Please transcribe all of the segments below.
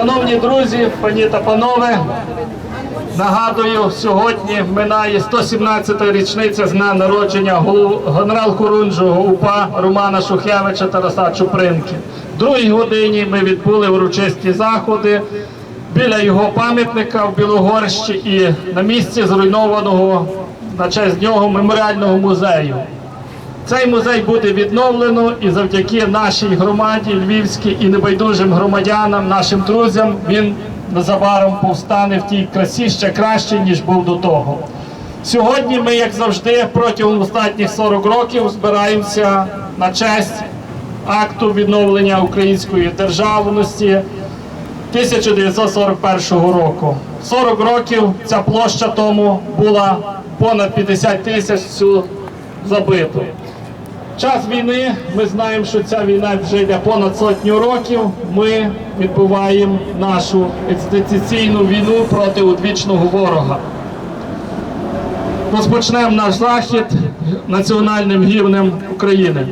Шановні друзі, пані та панове, нагадую, сьогодні минає 117-та річниця з дня народження гол- генерал-хорунжого УПА Романа Шухевича Тараса Чупринки. В другій годині ми відбули урочисті заходи біля його пам'ятника в Білогорщі і на місці зруйнованого на честь нього меморіального музею. Цей музей буде відновлено і завдяки нашій громаді львівській і небайдужим громадянам, нашим друзям, він незабаром повстане в тій красі ще краще, ніж був до того. Сьогодні ми, як завжди, протягом останніх 40 років збираємося на честь акту відновлення української державності 1941 року. 40 років ця площа тому була понад 50 тисяч всю забиту. Час війни, ми знаємо, що ця війна вже йде понад сотню років. Ми відбуваємо нашу екзистенційну війну проти одвічного ворога. Розпочнемо наш захід національним гімном України.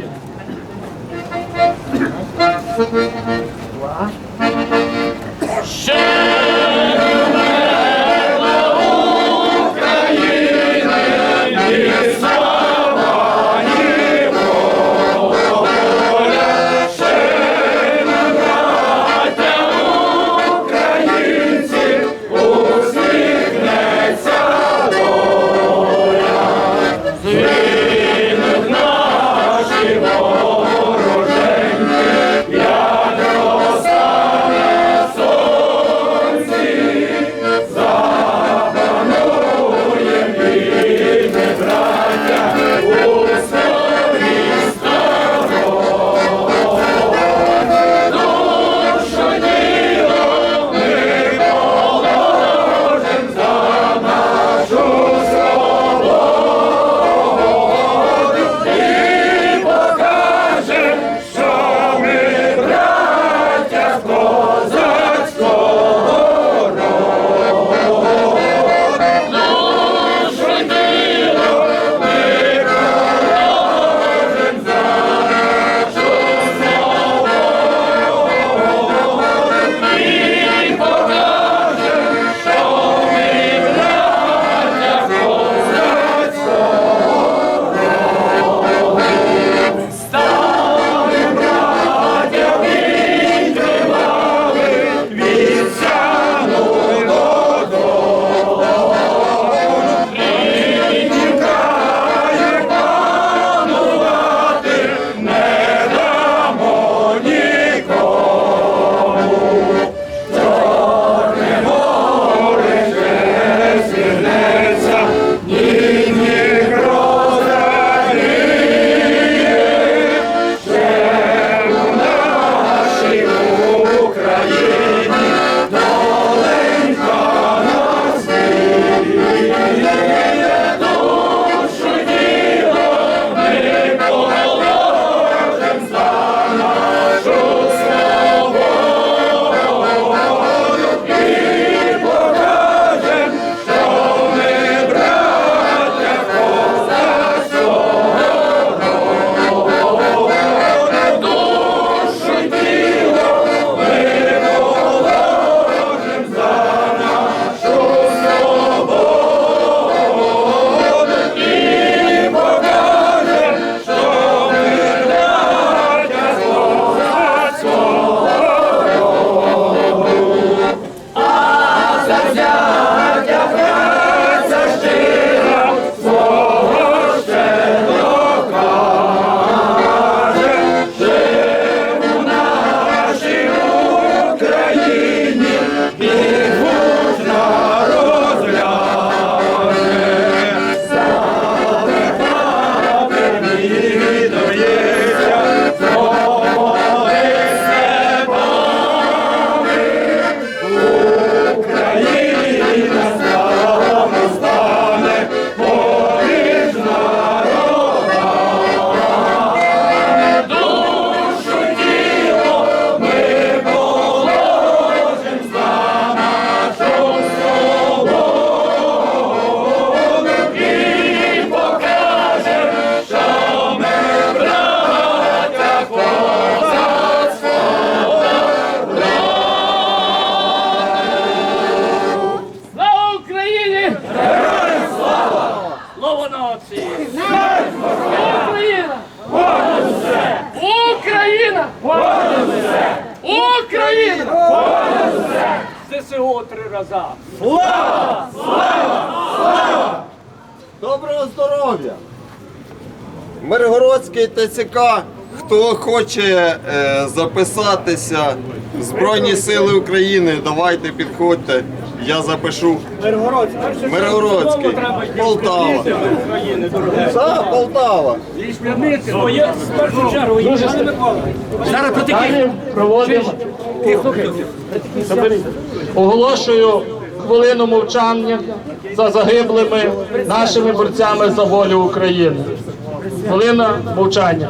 ТЦК. Хто хоче е, записатися в Збройні Сили України, давайте підходьте, я запишу. Миргородський. Миргородський, Полтава. Так, Полтава. Зараз про такі. Проводимо. Оголошую хвилину мовчання за загиблими нашими борцями за волю України. Хвилина мовчання.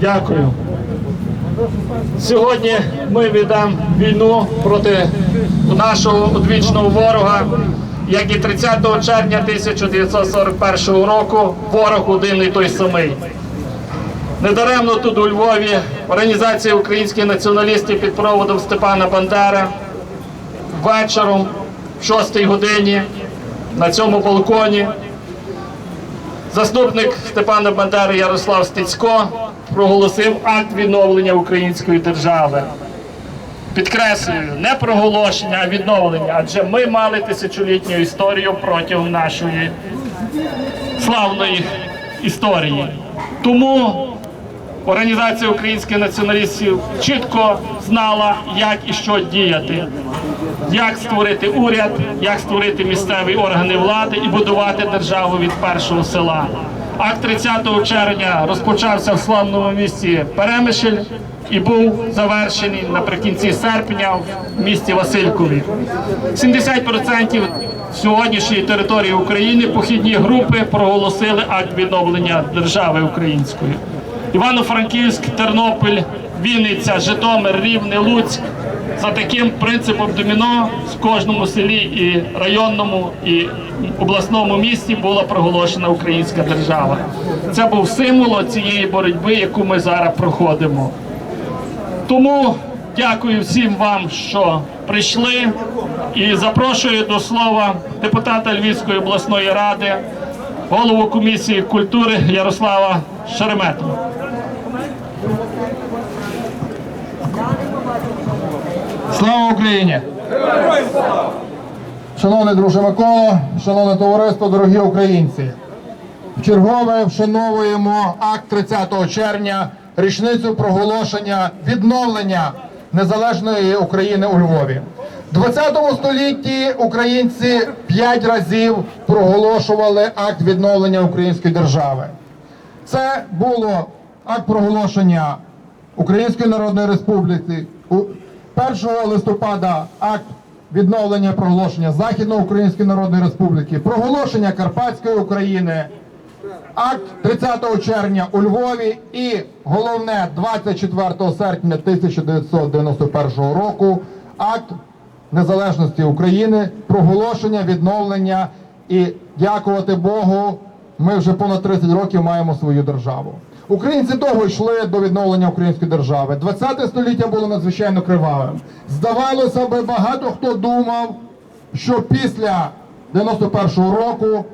Дякую. Сьогодні ми ведемо війну проти нашого одвічного ворога, як і 30 червня 1941 року ворог один той самий. Недаремно тут у Львові організація українських націоналістів під проводом Степана Бандери вечором в 6 годині на цьому балконі Заступник Степана Бандери Ярослав Стецько проголосив акт відновлення української держави. Підкреслюю, не проголошення, а відновлення, адже ми мали тисячолітню історію протягом нашої славної історії. Тому Організація українських націоналістів чітко знала, як і що діяти, як створити уряд, як створити місцеві органи влади і будувати державу від першого села. Акт 30 червня розпочався в славному місті Перемишль і був завершений наприкінці серпня в місті Василькові. 70% сьогоднішньої території України похідні групи проголосили акт відновлення держави української. Івано-Франківськ, Тернопіль, Вінниця, Житомир, Рівне, Луцьк. За таким принципом доміно в кожному селі і районному і обласному місті була проголошена українська держава. Це був символ цієї боротьби, яку ми зараз проходимо. Тому дякую всім вам, що прийшли, і запрошую до слова депутата Львівської обласної ради, голову комісії культури Ярослава Шереметова. Слава Україні! Шановний друже Микола, шановне товариство, дорогі українці. Вчергове вшановуємо акт 30 червня, річницю проголошення відновлення незалежної України у Львові. У 20 столітті українці п'ять разів проголошували акт відновлення української держави. Це було акт проголошення Української Народної Республіки. У 1 листопада акт відновлення проголошення Західноукраїнської Народної Республіки, проголошення Карпатської України, акт 30 червня у Львові і головне 24 серпня 1991 року акт незалежності України, проголошення відновлення і дякувати Богу. Ми вже понад 30 років маємо свою державу. Українці довго йшли до відновлення української держави. 20 століття було надзвичайно кривавим. Здавалося би, багато хто думав, що після 91-го року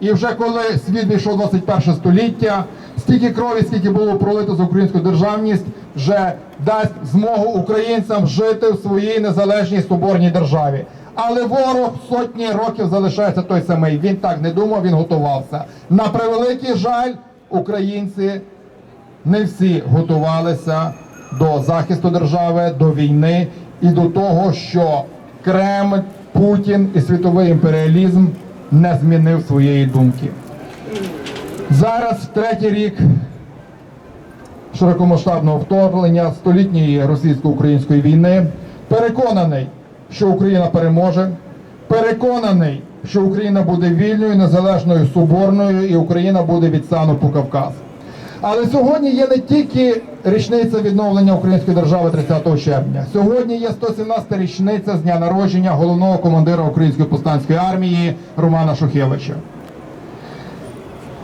і вже коли світ війшов 21 століття, стільки крові, скільки було пролито за українську державність, вже дасть змогу українцям жити в своїй незалежній соборній державі. Але ворог сотні років залишається той самий. Він так не думав, він готувався. На превеликий жаль, українці не всі готувалися до захисту держави, до війни і до того, що Кремль, Путін і світовий імперіалізм не змінив своєї думки. Зараз третій рік широкомасштабного вторгнення столітньої російсько-української війни. Переконаний, що Україна переможе. Переконаний, що Україна буде вільною, незалежною, соборною, і Україна буде від сану по Кавказ. Але сьогодні є не тільки річниця відновлення української держави 30 червня. Сьогодні є 117 річниця з дня народження головного командира Української повстанської армії Романа Шухевича.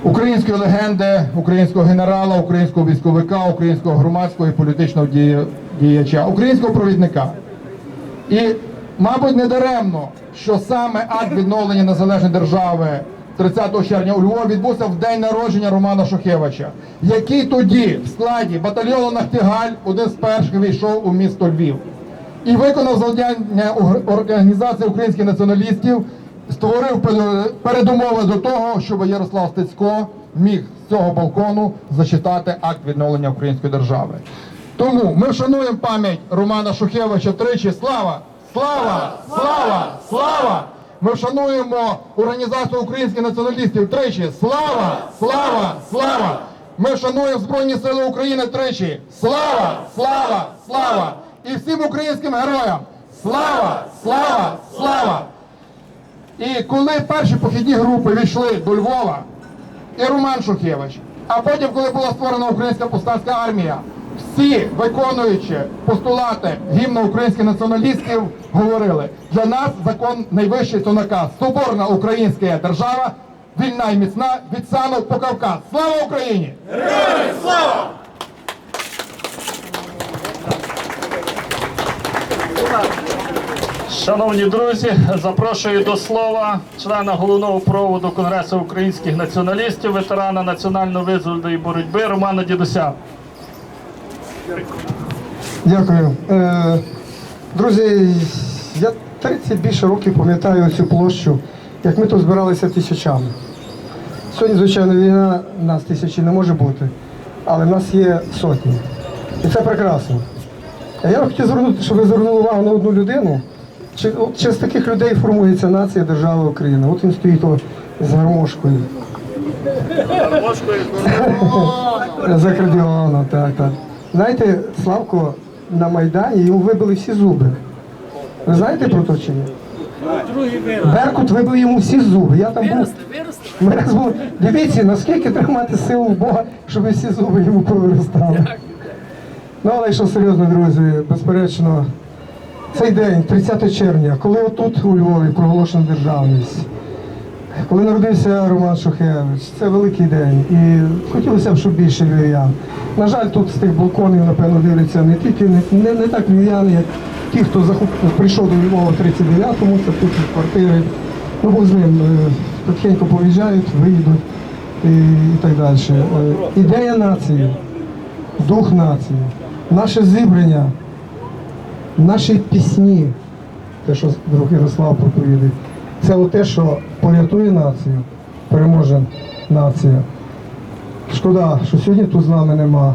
української легенди, українського генерала, українського військовика, українського громадського і політичного діяча, українського провідника. І, мабуть, не даремно, що саме акт відновлення незалежної держави 30 червня у Львові відбувся в день народження Романа Шухевича, який тоді в складі батальйону Нахтигаль один з перших війшов у місто Львів і виконав завдання організації українських націоналістів, створив передумови до того, щоб Ярослав Стецько міг з цього балкону зачитати акт відновлення української держави. Тому ми вшануємо пам'ять Романа Шухевича тричі. Слава! Слава! Слава! Слава! Ми вшануємо організацію українських націоналістів тричі. Слава! Слава! Слава! Ми вшануємо Збройні Сили України тричі. Слава! Слава! Слава! І всім українським героям! Слава! Слава! Слава! І коли перші похідні групи війшли до Львова, і Роман Шухевич, а потім, коли була створена українська повстанська армія, всі виконуючи постулати гімну українських націоналістів, говорили: для нас закон найвищий то наказ. Соборна українська держава, вільна і міцна від Сану по Кавказ. Слава Україні! Шановні друзі, запрошую до слова члена головного проводу Конгресу українських націоналістів, ветерана національно визвольної боротьби Романа Дідуся. Дякую. Е, друзі, я 30 більше років пам'ятаю цю площу, як ми тут збиралися тисячами. Сьогодні, звичайно, війна, нас тисячі не може бути, але в нас є сотні. І це прекрасно. А я хотів звернути, щоб ви звернули увагу на одну людину. Через таких людей формується нація держави України. От він стоїть з гармошкою. За кардіоном, так, так. Знаєте, Славко на Майдані йому вибили всі зуби. Ви знаєте про то чи ні? Беркут вибив йому всі зуби. Я там був. Ми раз були. Дивіться, наскільки треба силу в Бога, щоб всі зуби йому повиростали. Ну, але що серйозно, друзі, безперечно, цей день, 30 червня, коли отут у Львові проголошена державність, коли народився Роман Шухевич, це великий день. І хотілося б, щоб більше львів'ян. На жаль, тут з тих балконів, напевно, дивляться не тільки не, не, не так львів'яни, як ті, хто захоп, прийшов до Львова в 39-му, це тут квартири. Ну, Бог з ним, е, потихеньку поїжджають, виїдуть і, і так далі. Е, Ідея нації, дух нації, наше зібрання, наші пісні, те, що друг Ярослав проповідає, це те, що порятує націю, переможе нація. Шкода, що сьогодні тут з нами нема.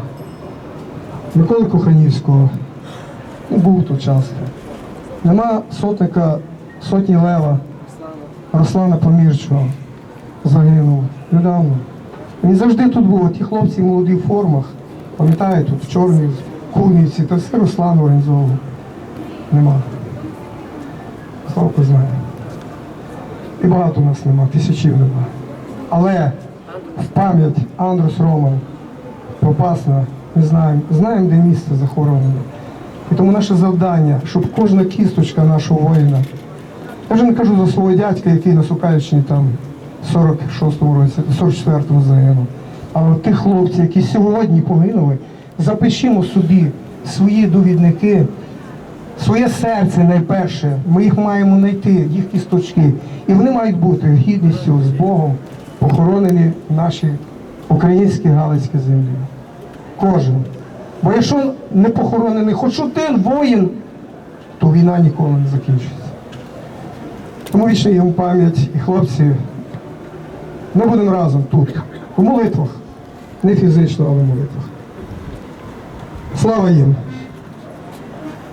Миколи Коханівського, ну, був тут часто. Нема сотника, сотні лева, Руслана Помірчого, загинув недавно. Він завжди тут був, ті хлопці в формах, пам'ятаєте, тут в чорній курниці, та все Руслан організовував. Нема. Славко знає. І багато у нас нема, тисячів нема. Але в пам'ять Андрус Роман, Попасна, ми знаємо, знаємо, де місце захоронене. І тому наше завдання, щоб кожна кісточка нашого воїна, я вже не кажу за свого дядька, який на Сукальщині там в 46-му році, в 44-му загинув. Але тих хлопців, які сьогодні погинули, запишімо собі свої довідники, своє серце найперше. Ми їх маємо знайти, їх кісточки. І вони мають бути гідністю з Богом похоронені в нашій українській галицькій землі. Кожен. Бо якщо не похоронений хоч один воїн, то війна ніколи не закінчиться. Тому вічна йому пам'ять і хлопці. Ми будемо разом тут, у молитвах. Не фізично, але в молитвах. Слава їм!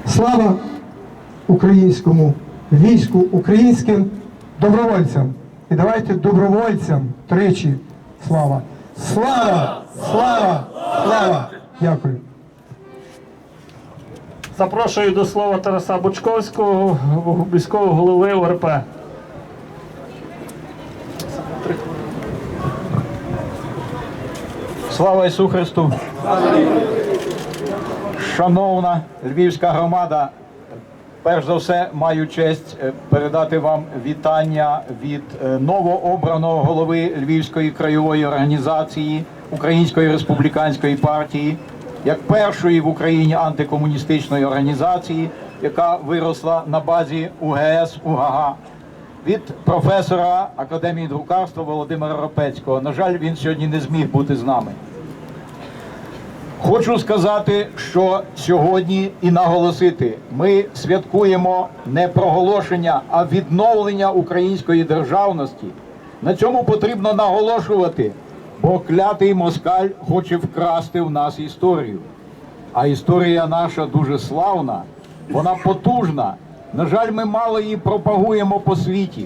Слава українському війську, українським добровольцям. І давайте добровольцям тричі слава. Слава! Слава! Слава! Дякую. Запрошую до слова Тараса Бучковського, міського голови ОРП. Слава Ісу Христу! Шановна львівська громада, перш за все маю честь е, передати вам вітання від е, новообраного голови Львівської краєвої організації Української республіканської партії, як першої в Україні антикомуністичної організації, яка виросла на базі УГС УГАГА від професора Академії друкарства Володимира Ропецького. На жаль, він сьогодні не зміг бути з нами. Хочу сказати, що сьогодні і наголосити, ми святкуємо не проголошення, а відновлення української державності. На цьому потрібно наголошувати, бо клятий москаль хоче вкрасти в нас історію. А історія наша дуже славна, вона потужна. На жаль, ми мало її пропагуємо по світі.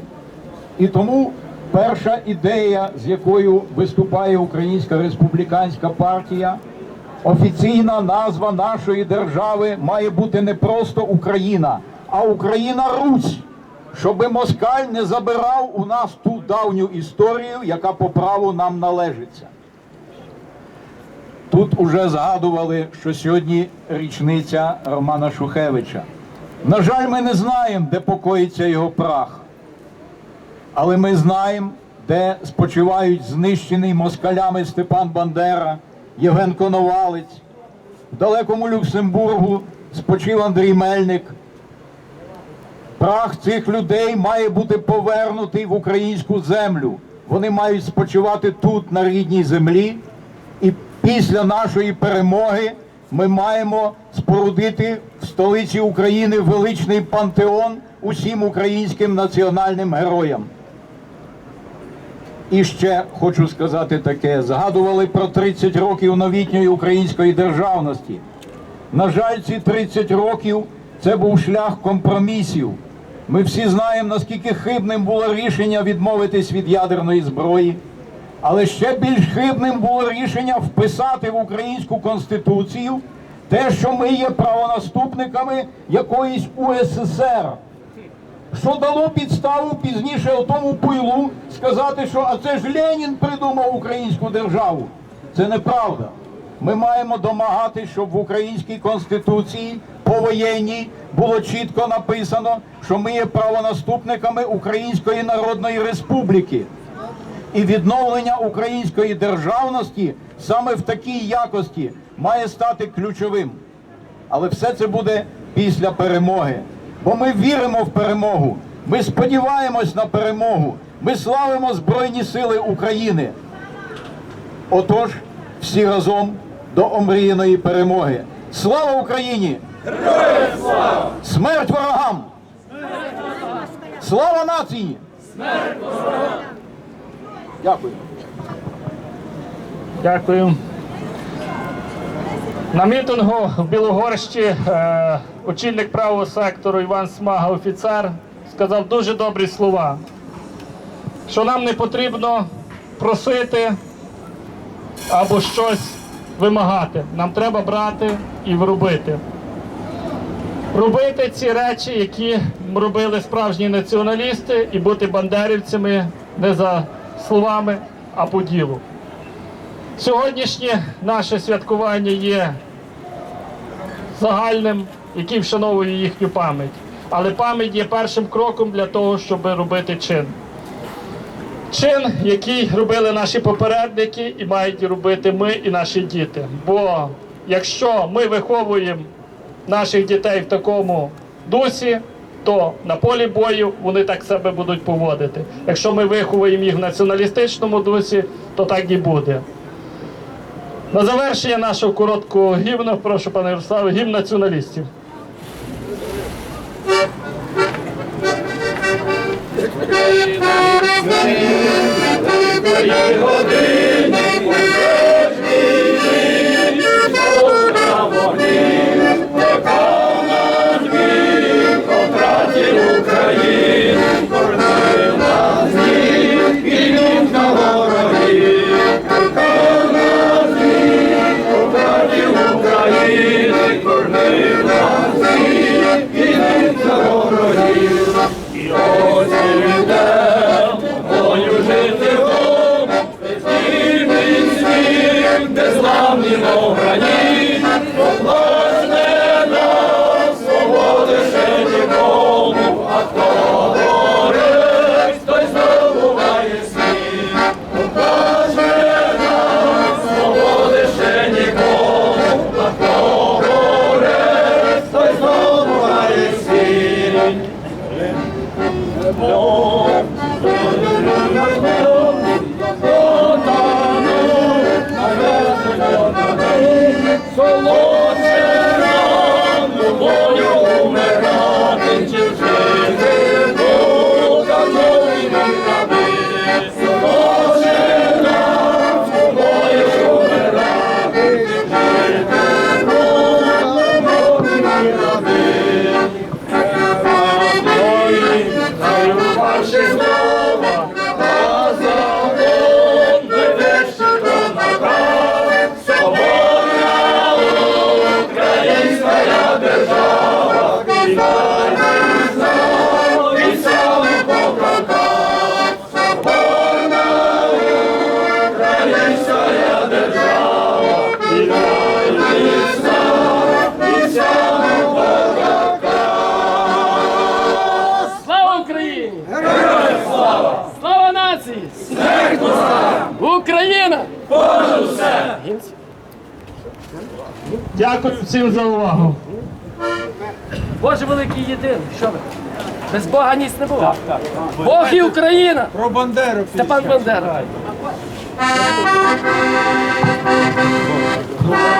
І тому перша ідея, з якою виступає Українська республіканська партія, офіційна назва нашої держави має бути не просто Україна, а Україна Русь, щоби москаль не забирав у нас ту давню історію, яка по праву нам належиться. Тут уже згадували, що сьогодні річниця Романа Шухевича. На жаль, ми не знаємо, де покоїться його прах. Але ми знаємо, де спочивають знищений москалями Степан Бандера, Євген Коновалець. В далекому Люксембургу спочив Андрій Мельник. Прах цих людей має бути повернутий в українську землю. Вони мають спочивати тут, на рідній землі. І після нашої перемоги ми маємо спорудити в столиці України величний пантеон усім українським національним героям. І ще хочу сказати таке: згадували про 30 років новітньої української державності. На жаль, ці 30 років це був шлях компромісів. Ми всі знаємо, наскільки хибним було рішення відмовитись від ядерної зброї. Але ще більш хибним було рішення вписати в українську конституцію те, що ми є правонаступниками якоїсь УССР що дало підставу пізніше отому пилу сказати, що а це ж Ленін придумав українську державу. Це неправда. Ми маємо домагати, щоб в українській конституції повоєнній було чітко написано, що ми є правонаступниками Української Народної Республіки. І відновлення української державності саме в такій якості має стати ключовим. Але все це буде після перемоги. Бо ми віримо в перемогу. Ми сподіваємось на перемогу. Ми славимо Збройні Сили України. Отож, всі разом до омріяної перемоги. Слава Україні! Героям слава! Смерть ворогам! Слава нації! Смерть ворогам! Дякую. Дякую. На мітингу в Білогорщі е, очільник правого сектору Іван Смага, офіцер, сказав дуже добрі слова, що нам не потрібно просити або щось вимагати. Нам треба брати і робити. Робити ці речі, які робили справжні націоналісти, і бути бандерівцями не за словами, а по ділу. Сьогоднішнє наше святкування є загальним, який вшановує їхню пам'ять. Але пам'ять є першим кроком для того, щоб робити чин. Чин, який робили наші попередники, і мають робити ми і наші діти. Бо якщо ми виховуємо наших дітей в такому дусі, то на полі бою вони так себе будуть поводити. Якщо ми виховуємо їх в націоналістичному дусі, то так і буде. На завершення нашого короткого гімну, прошу пане Ярославе, гімн націоналістів. Бою всім за увагу. Боже великий єдиний, що ви? Без Бога ніс не було. Бог і Україна. Про Бандеру. Степан Бандера. Слава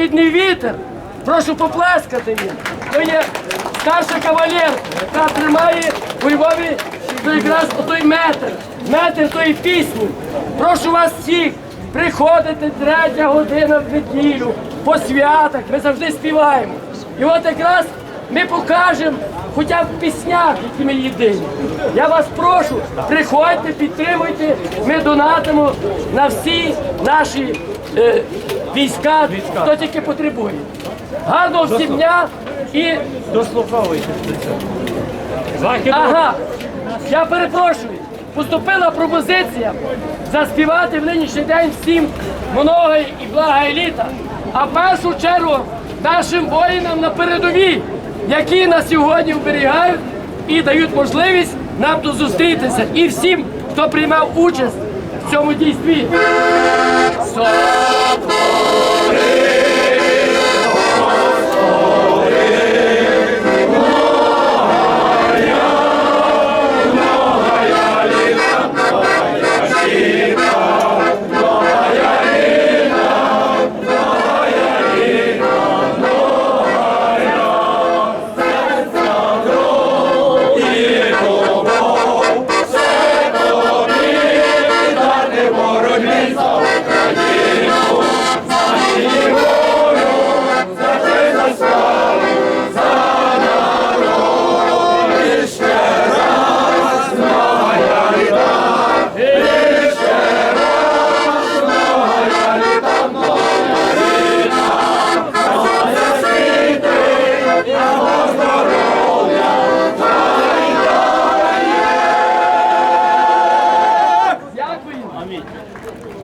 західний вітер. Прошу поплескати їм. То є старша кавалерка, яка тримає у Львові якраз отой метр, метр тої пісні. Прошу вас всіх приходити третя година в неділю по святах. Ми завжди співаємо. І от якраз ми покажемо хоча б піснях, які ми єдині. Я вас прошу, приходьте, підтримуйте. Ми донатимо на всі наші е, війська, хто тільки потребує. Гарного всім дня і Дослуховуйтесь ага. Я перепрошую. Поступила пропозиція заспівати в нинішній день всім много і блага еліта, а в першу чергу нашим воїнам на передовій, які нас сьогодні оберігають і дають можливість нам тут зустрітися. І всім, хто приймав участь в цьому дійстві. Сотвори!